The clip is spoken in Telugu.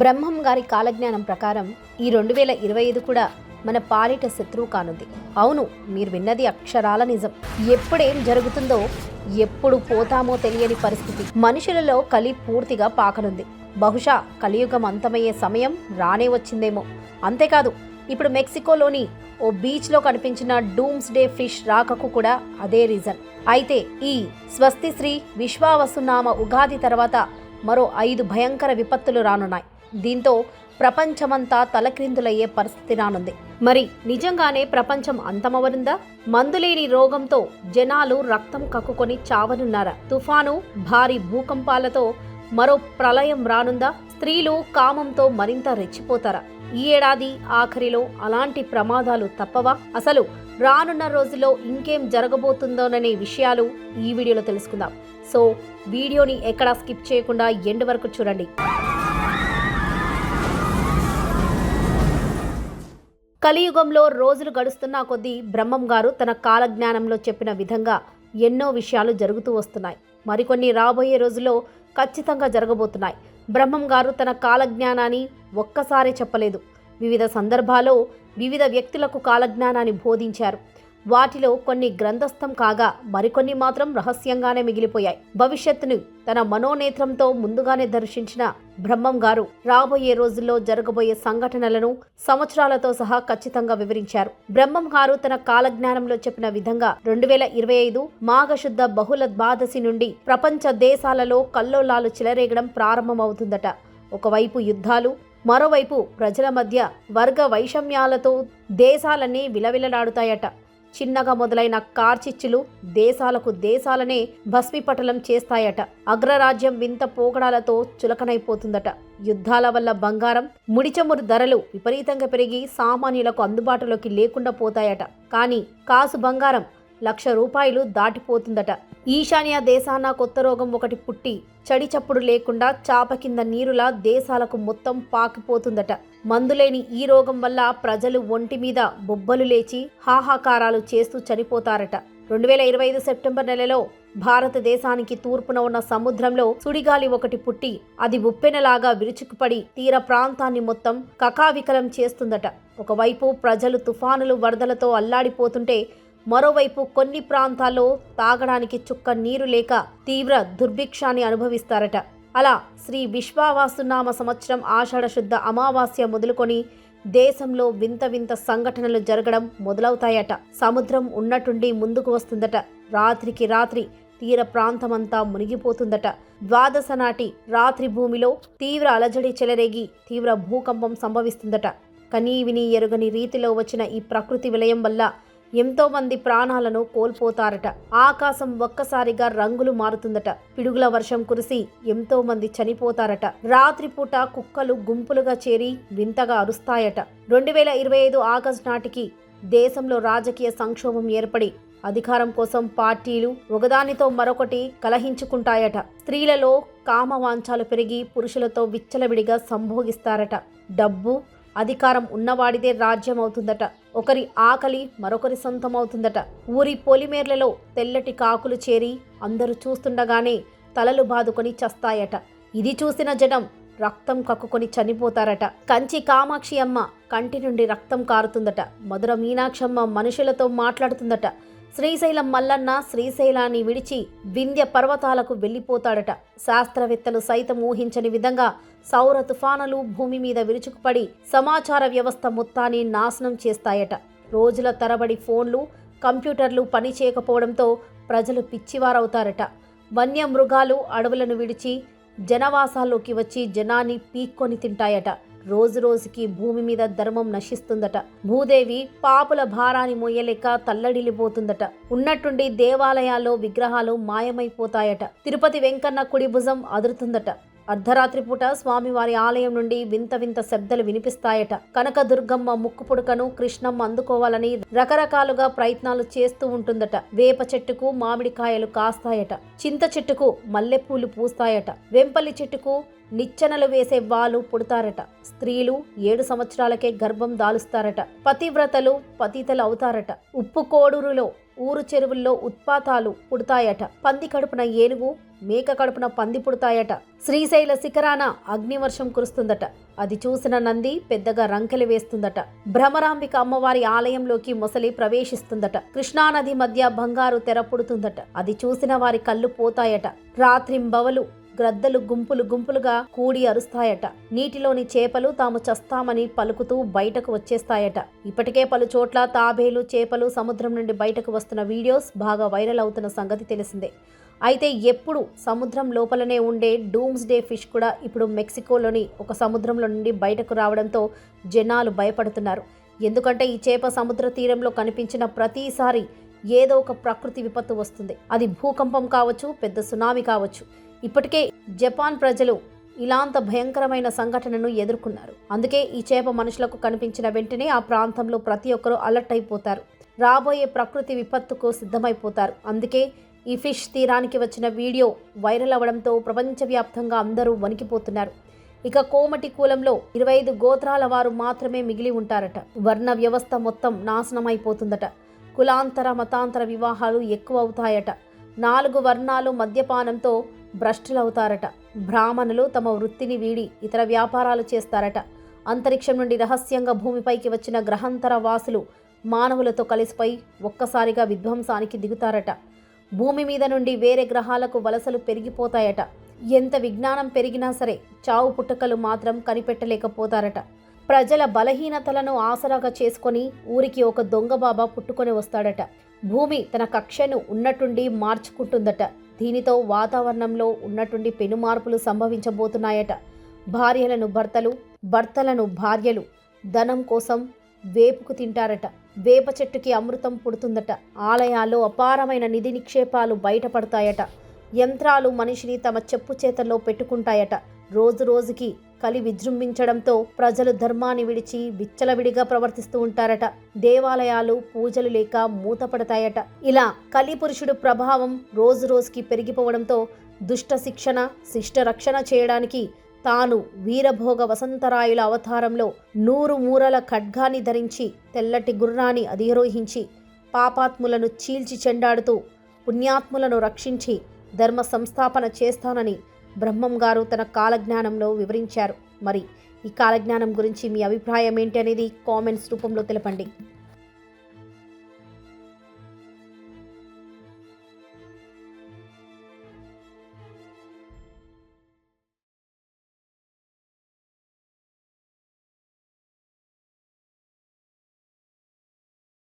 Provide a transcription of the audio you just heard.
బ్రహ్మం గారి కాలజ్ఞానం ప్రకారం ఈ రెండు వేల ఇరవై ఐదు కూడా మన పాలిట శత్రువు కానుంది. అవును మీరు విన్నది అక్షరాల నిజం. ఎప్పుడేం జరుగుతుందో ఎప్పుడు పోతామో తెలియని పరిస్థితి. మనుషులలో కలి పూర్తిగా పాకనుంది. బహుశా కలియుగం అంతమయ్యే సమయం రానే వచ్చిందేమో. అంతేకాదు ఇప్పుడు మెక్సికోలోని ఓ బీచ్లో కనిపించిన డూమ్స్ డే ఫిష్ రాకకు కూడా అదే రీజన్. అయితే ఈ స్వస్తిశ్రీ విశ్వావసునామ ఉగాది తర్వాత మరో ఐదు భయంకర విపత్తులు రానున్నాయి. దీంతో ప్రపంచమంతా తలక్రిందులయ్యే పరిస్థితి రానుంది. మరి నిజంగానే ప్రపంచం అంతమవనుందా మందులేని రోగంతో జనాలు రక్తం కక్కుకొని చావనున్నారా? తుఫాను భారీ భూకంపాలతో మరో ప్రళయం రానుందా? స్త్రీలు కామంతో మరింత రెచ్చిపోతారా? ఈ ఏడాది ఆఖరిలో అలాంటి ప్రమాదాలు తప్పవా? అసలు రానున్న రోజుల్లో ఇంకేం జరగబోతుందోననే విషయాలు ఈ వీడియోలో తెలుసుకుందాం. సో వీడియోని ఎక్కడా స్కిప్ చేయకుండా ఎండ్ వరకు చూడండి. కలియుగంలో రోజులు గడుస్తున్న కొద్దీ బ్రహ్మం గారు తన కాలజ్ఞానంలో చెప్పిన విధంగా ఎన్నో విషయాలు జరుగుతూ వస్తున్నాయి. మరికొన్ని రాబోయే రోజుల్లో ఖచ్చితంగా జరగబోతున్నాయి. బ్రహ్మం గారు తన కాలజ్ఞానాన్ని ఒక్కసారే చెప్పలేదు. వివిధ సందర్భాల్లో వివిధ వ్యక్తులకు కాలజ్ఞానాన్ని బోధించారు. వాటిలో కొన్ని గ్రంథస్థం కాగా మరికొన్ని మాత్రం రహస్యంగానే మిగిలిపోయాయి. భవిష్యత్తును తన మనోనేత్రంతో ముందుగానే దర్శించిన బ్రహ్మం గారు రాబోయే రోజుల్లో జరగబోయే సంఘటనలను సంవత్సరాలతో సహా ఖచ్చితంగా వివరించారు. బ్రహ్మం గారు తన కాలజ్ఞానంలో చెప్పిన విధంగా రెండు వేల ఇరవై ఐదు మాఘశుద్ధ బహుళ ద్వాదశి నుండి ప్రపంచ దేశాలలో కల్లోలాలు చెలరేగడం ప్రారంభమవుతుందట. ఒకవైపు యుద్ధాలు మరోవైపు ప్రజల మధ్య వర్గ వైషమ్యాలతో దేశాలన్నీ విలవిలలాడుతాయట. చిన్నగా మొదలైన కార్చిచ్చులు దేశాలకు దేశాలనే భస్మిపటలం చేస్తాయట. అగ్రరాజ్యం వింత పోగడాలతో చులకనైపోతుందట. యుద్ధాల వల్ల బంగారం ముడిచమురు ధరలు విపరీతంగా పెరిగి సామాన్యులకు అందుబాటులోకి లేకుండా పోతాయట. కానీ కాసు బంగారం లక్ష రూపాయలు దాటిపోతుందట. ఈశాన్య దేశాన కొత్త రోగం ఒకటి పుట్టి చడిచప్పుడు లేకుండా చాప కింద నీరులా దేశాలకు మొత్తం పాకిపోతుందట. మందులేని ఈ రోగం వల్ల ప్రజలు ఒంటి మీద బొబ్బలు లేచి హాహాకారాలు చేస్తూ చనిపోతారట. రెండు వేల ఇరవై ఐదు సెప్టెంబర్ నెలలో భారతదేశానికి తూర్పున ఉన్న సముద్రంలో సుడిగాలి ఒకటి పుట్టి అది ఉప్పెనలాగా విరుచుకుపడి తీర ప్రాంతాన్ని మొత్తం కకావికలం చేస్తుందట. ఒకవైపు ప్రజలు తుఫానులు వరదలతో అల్లాడిపోతుంటే మరోవైపు కొన్ని ప్రాంతాల్లో తాగడానికి చుక్క నీరు లేక తీవ్ర దుర్భిక్షాన్ని అనుభవిస్తారట. అలా శ్రీ విశ్వావాసునామ సంవత్సరం ఆషాఢ శుద్ధ అమావాస్య మొదలుకొని దేశంలో వింత వింత సంఘటనలు జరగడం మొదలవుతాయట. సముద్రం ఉన్నట్టుండి ముందుకు వస్తుందట. రాత్రికి రాత్రి తీర ప్రాంతమంతా మునిగిపోతుందట. ద్వాదశ నాటి రాత్రి భూమిలో తీవ్ర అలజడి చెలరేగి తీవ్ర భూకంపం సంభవిస్తుందట. కనీవిని ఎరుగని రీతిలో వచ్చిన ఈ ప్రకృతి విలయం వల్ల ఎంతోమంది ప్రాణాలను కోల్పోతారట. ఆకాశం ఒక్కసారిగా రంగులు మారుతుందట. పిడుగుల వర్షం కురిసి ఎంతోమంది చనిపోతారట. రాత్రిపూట కుక్కలు గుంపులుగా చేరి వింతగా అరుస్తాయట. రెండు వేల ఇరవై ఐదు ఆగస్టు నాటికి దేశంలో రాజకీయ సంక్షోభం ఏర్పడి అధికారం కోసం పార్టీలు ఒకదానితో మరొకటి కలహించుకుంటాయట. స్త్రీలలో కామవాంఛాలు పెరిగి పురుషులతో విచ్చలవిడిగా సంభోగిస్తారట. డబ్బు అధికారం ఉన్నవాడిదే రాజ్యం అవుతుందట ఒకరి ఆకలి మరొకరి సొంతం అవుతుందట ఊరి పొలిమేర్లలో తెల్లటి కాకులు చేరి అందరూ చూస్తుండగానే తలలు బాదుకొని చస్తాయట. ఇది చూసిన జనం రక్తం కక్కుకొని చనిపోతారట. కంచి కామాక్షి అమ్మ కంటి నుండి రక్తం కారుతుందట. మధుర మీనాక్షమ్మ మనుషులతో మాట్లాడుతుందట. శ్రీశైలం మల్లన్న శ్రీశైలాన్ని విడిచి వింధ్య పర్వతాలకు వెళ్ళిపోతాడట. శాస్త్రవేత్తలు సైతం ఊహించని విధంగా సౌర తుఫానులు భూమి మీద విరుచుకుపడి సమాచార వ్యవస్థ మొత్తాన్ని నాశనం చేస్తాయట. రోజుల తరబడి ఫోన్లు కంప్యూటర్లు పనిచేయకపోవడంతో ప్రజలు పిచ్చివారవుతారట. వన్యమృగాలు అడవులను విడిచి జనవాసాల్లోకి వచ్చి జనాన్ని పీక్కొని తింటాయట. రోజు రోజుకి భూమి మీద ధర్మం నశిస్తుందట. భూదేవి పాపుల భారాన్ని మోయలేక తల్లడిల్లిపోతుందట. ఉన్నట్టుండి దేవాలయాల్లో విగ్రహాలు మాయమైపోతాయట. తిరుపతి వెంకన్న కుడి భుజం అదురుతుందట. అర్ధరాత్రి పూట స్వామివారి ఆలయం నుండి వింత వింత శబ్దాలు వినిపిస్తాయట. కనకదుర్గమ్మ ముక్కు పుడకను కృష్ణమ్మ అందుకోవాలని రకరకాలుగా ప్రయత్నాలు చేస్తూ ఉంటుందట. వేప చెట్టుకు మామిడికాయలు కాస్తాయట. చింత చెట్టుకు మల్లెపూలు పూస్తాయట. వెంపల్లి చెట్టుకు నిచ్చెనలు వేసే వాళ్ళు పుడతారట. స్త్రీలు ఏడు సంవత్సరాలకే గర్భం దాలుస్తారట. పతివ్రతలు పతితలు అవుతారట. ఉప్పు కోడూరులో ఊరు చెరువుల్లో ఉత్పాతాలు పుడతాయట. పంది కడుపున ఏనుగు మేక కడుపున పంది పుడతాయట. శ్రీశైల శిఖరాన అగ్నివర్షం కురుస్తుందట. అది చూసిన నంది పెద్దగా రంకెలు వేస్తుందట. భ్రమరాంబిక అమ్మవారి ఆలయంలోకి మొసలి ప్రవేశిస్తుందట. కృష్ణానది మధ్య బంగారు తెర పుడుతుందట. అది చూసిన వారి కళ్ళు పోతాయట. రాత్రింబవలు గ్రద్దలు గుంపులు గుంపులుగా కూడి అరుస్తాయట. నీటిలోని చేపలు తాము చస్తామని పలుకుతూ బయటకు వచ్చేస్తాయట. ఇప్పటికే పలు చోట్ల తాబేలు చేపలు సముద్రం నుండి బయటకు వస్తున్న వీడియోస్ బాగా వైరల్ అవుతున్న సంగతి తెలిసిందే. అయితే ఎప్పుడు సముద్రం లోపలనే ఉండే డూమ్స్ డే ఫిష్ కూడా ఇప్పుడు మెక్సికోలోని ఒక సముద్రంలో నుండి బయటకు రావడంతో జనాలు భయపడుతున్నారు. ఎందుకంటే ఈ చేప సముద్ర తీరంలో కనిపించిన ప్రతిసారి ఏదో ఒక ప్రకృతి విపత్తు వస్తుంది. అది భూకంపం కావచ్చు పెద్ద సునామీ కావచ్చు. ఇప్పటికే జపాన్ ప్రజలు ఇలాంత భయంకరమైన సంఘటనను ఎదుర్కొన్నారు. అందుకే ఈ చేప మనుషులకు కనిపించిన వెంటనే ఆ ప్రాంతంలో ప్రతి ఒక్కరూ అలర్ట్ అయిపోతారు. రాబోయే ప్రకృతి విపత్తుకు సిద్ధమైపోతారు. అందుకే ఈ ఫిష్ తీరానికి వచ్చిన వీడియో వైరల్ అవ్వడంతో ప్రపంచవ్యాప్తంగా అందరూ వణికిపోతున్నారు. ఇక కోమటి కూలంలో ఇరవై ఐదు గోత్రాల వారు మాత్రమే మిగిలి ఉంటారట. వర్ణ వ్యవస్థ మొత్తం నాశనమైపోతుందట. కులాంతర మతాంతర వివాహాలు ఎక్కువ అవుతాయట నాలుగు వర్ణాలు మద్యపానంతో భ్రష్టులవుతారట. బ్రాహ్మణులు తమ వృత్తిని వీడి ఇతర వ్యాపారాలు చేస్తారట. అంతరిక్షం నుండి రహస్యంగా భూమిపైకి వచ్చిన గ్రహాంతర వాసులు మానవులతో కలిసిపోయి ఒక్కసారిగా విధ్వంసానికి దిగుతారట. భూమి మీద నుండి వేరే గ్రహాలకు వలసలు పెరిగిపోతాయట. ఎంత విజ్ఞానం పెరిగినా సరే చావు పుట్టుకలు మాత్రం కనిపెట్టలేకపోతారట. ప్రజల బలహీనతలను ఆసరాగా చేసుకొని ఊరికి ఒక దొంగ బాబా పుట్టుకొని వస్తాడట. భూమి తన కక్షను ఉన్నట్టుండి మార్చుకుంటుందట. దీనితో వాతావరణంలో ఉన్నటువంటి పెను మార్పులు సంభవించబోతున్నాయట. భార్యలను భర్తలు భర్తలను భార్యలు ధనం కోసం వేపుకు తింటారట. వేప చెట్టుకి అమృతం పుడుతుందట. ఆలయాల్లో అపారమైన నిధి నిక్షేపాలు బయటపడతాయట. యంత్రాలు మనిషిని తమ చెప్పు చేతల్లో పెట్టుకుంటాయట. రోజు రోజుకి కలి విజృంభించడంతో ప్రజలు ధర్మాన్ని విడిచి విచ్చలవిడిగా ప్రవర్తిస్తూ ఉంటారట. దేవాలయాలు పూజలు లేక మూతపడతాయట. ఇలా కలి పురుషుడు ప్రభావం రోజు రోజుకి పెరిగిపోవడంతో దుష్ట శిక్షణ శిష్ట రక్షణ చేయడానికి తాను వీరభోగ వసంతరాయుల అవతారంలో నూరు మూరల ఖడ్గాన్ని ధరించి తెల్లటి గుర్రాన్ని అధిరోహించి పాపాత్ములను చీల్చి చెండాడుతూ పుణ్యాత్ములను రక్షించి ధర్మ సంస్థాపన చేస్తానని బ్రహ్మం గారు తన కాలజ్ఞానంలో వివరించారు. మరి ఈ కాలజ్ఞానం గురించి మీ అభిప్రాయం ఏంటి అనేది కామెంట్స్ రూపంలో తెలపండి.